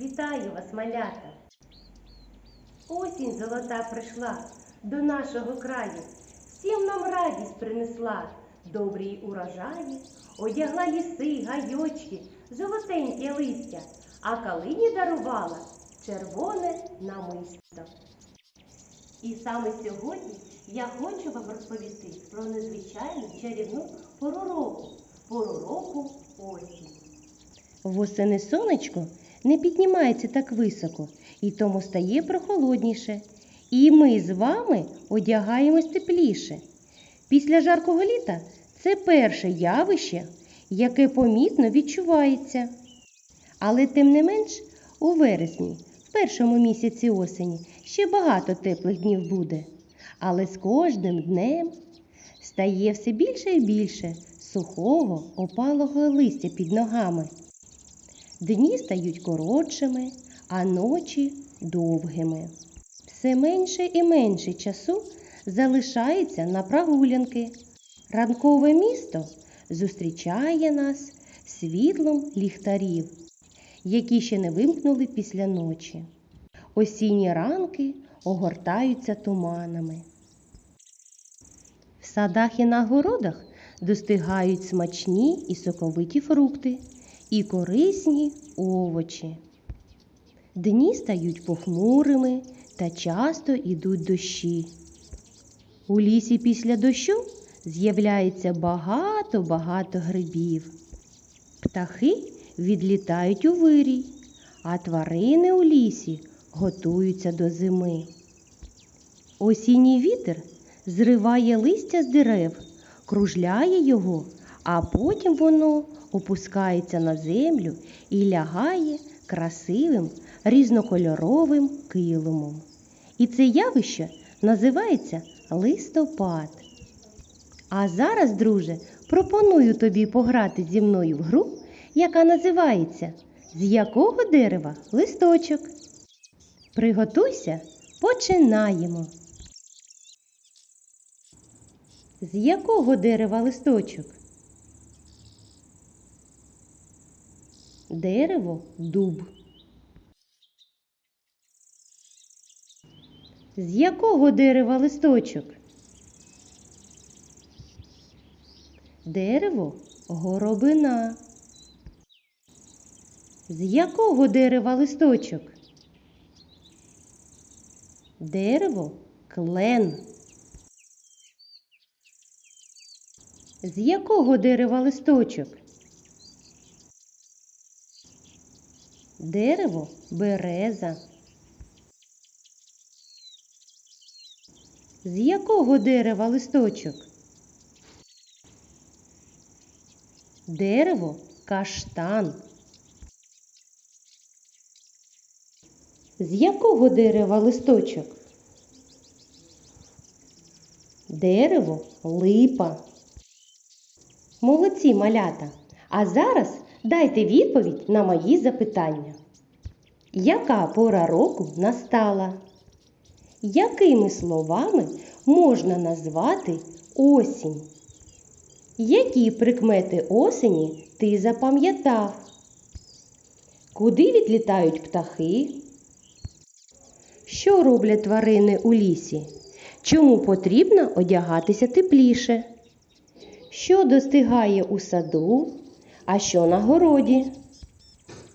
Вітаю вас, малята! Осінь золота прийшла до нашого краю, всім нам радість принесла, добрі урожаї, одягла ліси, гайочки, золотеньке листя, а калині дарувала червоне намисто. І саме сьогодні я хочу вам розповісти про незвичайну чарівну пору року, пору року осінь. Восени сонечко не піднімається так високо, і тому стає прохолодніше. І ми з вами одягаємось тепліше. Після жаркого літа це перше явище, яке помітно відчувається. Але тим не менш, у вересні, в першому місяці осені, ще багато теплих днів буде. Але з кожним днем стає все більше і більше сухого опалого листя під ногами. Дні стають коротшими, а ночі довгими. Все менше і менше часу залишається на прогулянки. Ранкове місто зустрічає нас світлом ліхтарів, які ще не вимкнули після ночі. Осінні ранки огортаються туманами. В садах і на городах достигають смачні і соковиті фрукти і корисні овочі. Дні стають похмурими та часто йдуть дощі. У лісі після дощу з'являється багато-багато грибів. Птахи відлітають у вирій, а тварини у лісі готуються до зими. Осінній вітер зриває листя з дерев, кружляє його, а потім воно опускається на землю і лягає красивим різнокольоровим килимом. І це явище називається листопад. А зараз, друже, пропоную тобі пограти зі мною в гру, яка називається З якого дерева листочок. Приготуйся, починаємо. З якого дерева листочок? Дерево дуб. З якого дерева листочок? Дерево горобина. З якого дерева листочок? Дерево клен. З якого дерева листочок? Дерево береза. З якого дерева листочок? Дерево каштан. З якого дерева листочок? Дерево липа. Молодці малята. А зараз дайте відповідь на мої запитання. Яка пора року настала? Якими словами можна назвати осінь? Які прикмети осені ти запам'ятав? Куди відлітають птахи? Що роблять тварини у лісі? Чому потрібно одягатися тепліше? Що достигає у саду, а що на городі?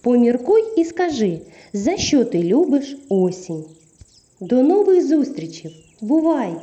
Поміркуй і скажи, за що ти любиш осінь. До нових зустрічей! Бувай!